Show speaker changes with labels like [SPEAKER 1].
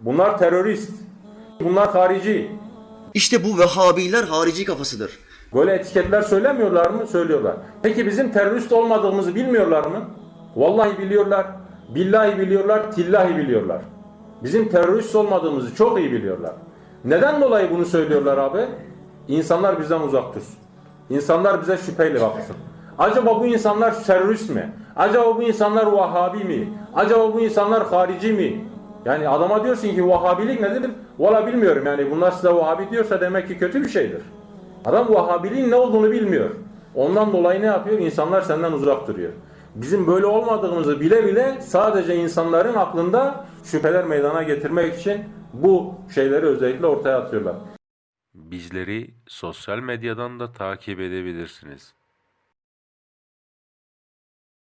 [SPEAKER 1] Bunlar terörist. Bunlar harici.
[SPEAKER 2] İşte bu Vehhabiler harici kafasıdır.
[SPEAKER 1] Böyle etiketler söylemiyorlar mı? Söylüyorlar. Peki bizim terörist olmadığımızı bilmiyorlar mı? Vallahi biliyorlar. Billahi biliyorlar. Tillahi biliyorlar. Bizim terörist olmadığımızı çok iyi biliyorlar. Neden dolayı bunu söylüyorlar abi? İnsanlar bizden uzak dursun. İnsanlar bize şüpheyle baksın. Acaba bu insanlar terörist mi? Acaba bu insanlar Vahhabi mi? Acaba bu insanlar harici mi? Yani adama diyorsun ki Vahhabilik nedir? Valla bilmiyorum yani bunlar size Vahhabi diyorsa demek ki kötü bir şeydir. Adam Vahhabiliğin ne olduğunu bilmiyor. Ondan dolayı ne yapıyor? İnsanlar senden uzak duruyor. Bizim böyle olmadığımızı bile bile sadece insanların aklında şüpheler meydana getirmek için bu şeyleri özellikle ortaya atıyorlar.
[SPEAKER 3] Bizleri sosyal medyadan da takip edebilirsiniz.